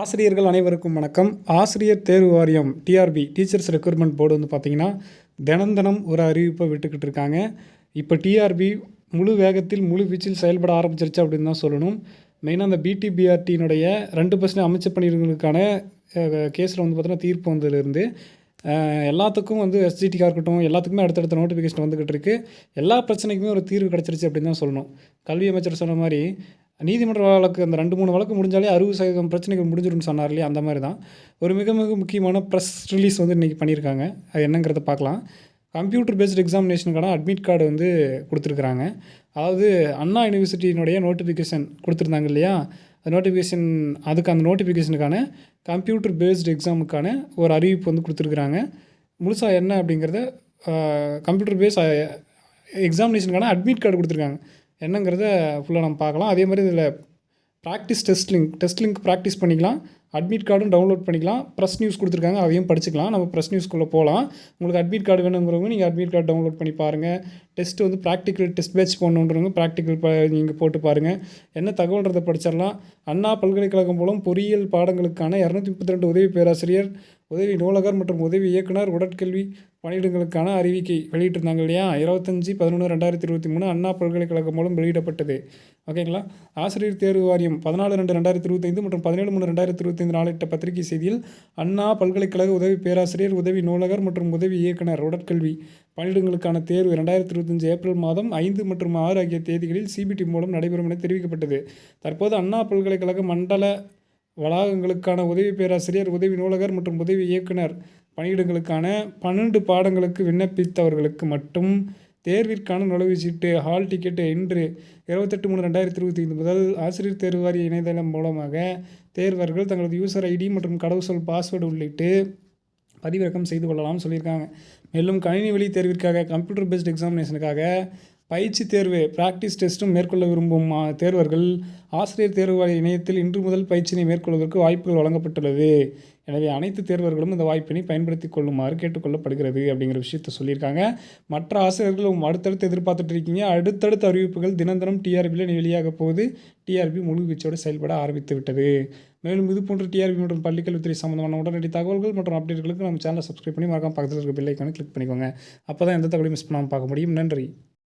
ஆசிரியர்கள் அனைவருக்கும் வணக்கம். ஆசிரியர் தேர்வு வாரியம் டிஆர்பி டீச்சர்ஸ் ரெக்ரூட்மெண்ட் போர்டு வந்து பார்த்திங்கன்னா தினம் தினம் ஒரு அறிவிப்பை விட்டுக்கிட்டு இருக்காங்க. இப்போ டிஆர்பி முழு வேகத்தில் முழு வீச்சில் செயல்பட ஆரம்பிச்சிருச்சு அப்படின்னு தான் சொல்லணும். மெயினாக அந்த பிடிபிஆர்டியினுடைய ரெண்டு பர்சன்ட் அமைச்சர் பணிகளுக்கான கேஸில் வந்து பார்த்தீங்கன்னா தீர்ப்பு வந்ததுலேருந்து எல்லாத்துக்கும் வந்து எஸ்ஜிடிக்காக இருக்கட்டும் எல்லாத்துக்குமே அடுத்தடுத்த நோட்டிஃபிகேஷன் வந்துக்கிட்டு இருக்குது எல்லா பிரச்சனைக்குமே ஒரு தீர்வு கிடச்சிருச்சு அப்படின்னு தான் சொல்லணும். கல்வி அமைச்சர் சொன்ன மாதிரி நீதிமன்ற வழக்கு அந்த ரெண்டு மூணு வழக்கு முடிஞ்சாலே அறுபது சதவீதம் பிரச்சனைகள் முடிஞ்சிடும்னு சொன்னார் இல்லையா அந்த மாதிரி தான் ஒரு மிக மிக முக்கியமான ப்ரெஸ் ரிலீஸ் வந்து இன்றைக்கி பண்ணியிருக்காங்க. அது என்னங்கிறத பார்க்கலாம். கம்ப்யூட்டர் பேஸ்டு எக்ஸாமினேஷனுக்கான அட்மிட் கார்டு வந்து கொடுத்துருக்குறாங்க. அதாவது அண்ணா யூனிவர்சிட்டியினுடைய நோட்டிஃபிகேஷன் கொடுத்துருந்தாங்க இல்லையா? அந்த நோட்டிஃபிகேஷன் அதுக்கு அந்த நோட்டிஃபிகேஷனுக்கான கம்ப்யூட்டர் பேஸ்டு எக்ஸாமுக்கான ஒரு அறிவிப்பு வந்து கொடுத்துருக்குறாங்க. முழுசாக என்ன அப்படிங்கிறத கம்ப்யூட்டர் பேஸ் எக்ஸாமினேஷனுக்கான அட்மிட் கார்டு கொடுத்துருக்காங்க. என்னங்கிறத ஃபுல்லாக நம்ம பார்க்கலாம். அதே மாதிரி இதில் practice test link test link practice பண்ணிக்கலாம். அட்மிட் கார்டும் டவுன்லோட் பண்ணிக்கலாம். ப்ரெஸ் நியூஸ் கொடுத்துருக்காங்க அதையும் படிச்சுக்கலாம். நம்ம ப்ரெஸ் நியூஸ்க்குள்ளே போகலாம் உங்களுக்கு அட்மிட் கார்டு வேணுங்கிறவங்க நீங்கள் அட்மிட் கார்டு டவுன்லோட் பண்ணி பாருங்கள் டெஸ்ட் வந்து ப்ராக்டிக்கல் டெஸ்ட் பேட்ச் போடணுன்றவங்க ப்ராக்டிக்கல் ப நீங்கள் போட்டு பாருங்கள் என்ன தகவல்ன்றதை படிச்சிடலாம். அண்ணா பல்கலைக்கழகம் மூலம் பொறியியல் பாடங்களுக்கான இரநூத்தி முப்பத்தி ரெண்டு உதவி பேராசிரியர் உதவி நூலகர் மற்றும் உதவி இயக்குனர் உடற்கல்வி பணியிடங்களுக்கான அறிவிக்கை வெளியிட்டிருந்தாங்க இல்லையா? இருபத்தஞ்சி பதினொன்று ரெண்டாயிரத்தி இருபத்தி மூணு அண்ணா பல்கலைக்கழகம் மூலம் வெளியிடப்பட்டது. ஓகேங்களா? ஆசிரியர் தேர்வு வாரியம் பதினாலு ரெண்டு ரெண்டாயிரத்தி இருபத்தைந்து மற்றும் பதினேழு மூணு ரெண்டாயிரத்தி இருபத்தைந்து நாளிட்ட பத்திரிகை செய்தியில் அண்ணா பல்கலைக்கழக உதவி பேராசிரியர் உதவி நூலகர் மற்றும் உதவி இயக்குனர் உடற்கல்வி பணியிடங்களுக்கான தேர்வு ரெண்டாயிரத்தி இருபத்தஞ்சு ஏப்ரல் மாதம் ஐந்து மற்றும் ஆறு ஆகிய தேதிகளில் சிபிடி மூலம் நடைபெறும் என தெரிவிக்கப்பட்டது. தற்போது அண்ணா பல்கலைக்கழக மண்டல வளாகங்களுக்கான உதவி பேராசிரியர் உதவி நூலகர் மற்றும் உதவி இயக்குனர் பணியிடங்களுக்கான பன்னெண்டு பாடங்களுக்கு விண்ணப்பித்தவர்களுக்கு மட்டும் தேர்விற்கான நுழைவுச்சீட்டு ஹால் டிக்கெட்டு இன்று இருபத்தெட்டு மூணு ரெண்டாயிரத்தி இருபத்தி ஐந்து முதல் ஆசிரியர் தேர்வு வாரிய இணையதளம் மூலமாக தேர்வர்கள் தங்களது யூசர் ஐடி மற்றும் கடவுச்சொல் பாஸ்வேர்டு உள்ளிட்டு பதிவிறக்கம் செய்து கொள்ளலாம் சொல்லியிருக்காங்க. மேலும் கணினி வழி தேர்விற்காக கம்ப்யூட்டர் பேஸ்ட் எக்ஸாமினேஷனுக்காக பயிற்சி தேர்வு ப்ராக்டிஸ் டெஸ்ட்டும் மேற்கொள்ள விரும்பும் தேர்வர்கள் ஆசிரியர் தேர்வு இணையத்தில் இன்று முதல் பயிற்சியினை மேற்கொள்வதற்கு வாய்ப்புகள் வழங்கப்பட்டுள்ளது. எனவே அனைத்து தேர்வர்களும் இந்த வாய்ப்பினை பயன்படுத்தி கொள்ளுமாறு கேட்டுக்கொள்ளப்படுகிறது அப்படிங்கிற விஷயத்த சொல்லியிருக்காங்க. மற்ற ஆசிரியர்களும் அடுத்தடுத்து எதிர்பார்த்துட்டு இருக்கீங்க அடுத்தடுத்த அறிவிப்புகள் தினம் தினம் டிஆர்பியில் வெளியாக போகுது. டிஆர்பி முழுவீச்சோடு செயல்பட ஆரம்பித்து விட்டது. மேலும் இது போன்ற டிஆர்பி மற்றும் பள்ளிக்கல்வித்துறை சம்பந்தமான உடனடி தகவல்கள் மற்றும் அப்டேட்களுக்கு நம்ம சேனலை சப்ஸ்கிரைப் பண்ணி மறக்காம பக்கத்தில் இருக்க பில்லைக்கான கிளிக் பண்ணிக்கோங்க. அப்போ தான் எந்த தகவலையும் மிஸ் பண்ணாமல் பார்க்க முடியும். நன்றி.